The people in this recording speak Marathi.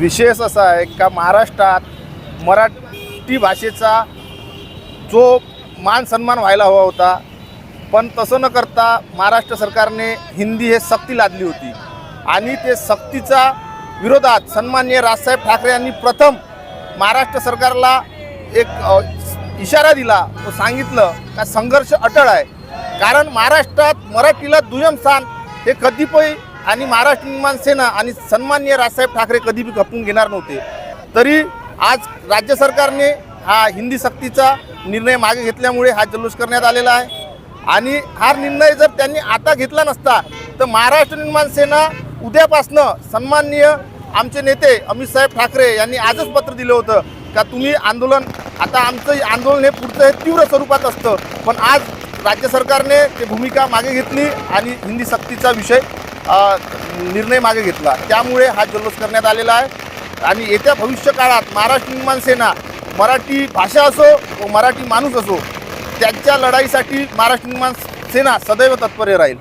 विशेष असा आहे का महाराष्ट्रात मराठी भाषेचा जो मान सन्मान व्हायला हवा होता पण तसं न करता महाराष्ट्र सरकारने हिंदी हे सक्ती लादली होती. आणि ते सक्तीचा विरोधात सन्माननीय राजसाहेब ठाकरे यांनी प्रथम महाराष्ट्र सरकारला एक इशारा दिला. तो सांगितलं का संघर्ष अटळ आहे. कारण महाराष्ट्रात मराठीला दुय्यम स्थान हे कधीपही आणि महाराष्ट्र निर्माण सेना आणि सन्मान्य राजसाहेब ठाकरे कधी बी घेणार नव्हते. तरी आज राज्य सरकारने हा हिंदी सक्तीचा निर्णय मागे घेतल्यामुळे हा जल्लोष करण्यात आलेला आहे. आणि हा निर्णय जर त्यांनी आता घेतला नसता तर महाराष्ट्र निर्माण सेना उद्यापासनं सन्माननीय आमचे नेते अमित साहेब ठाकरे यांनी आजच पत्र दिलं होतं का तुम्ही आंदोलन आता आमचं आंदोलन हे पुढचं हे तीव्र स्वरूपात असतं. पण आज राज्य सरकारने ते भूमिका मागे घेतली आणि हिंदी सक्तीचा विषय निर्णय मागे घेतला. त्यामुळे हा जल्लोष करण्यात आलेला आहे. आणि येत्या भविष्य काळात महाराष्ट्र निर्माण सेना मराठी भाषा असो व मराठी माणूस असो त्यांच्या लढाईसाठी महाराष्ट्र निर्माण सेना सदैव तत्पर राहील.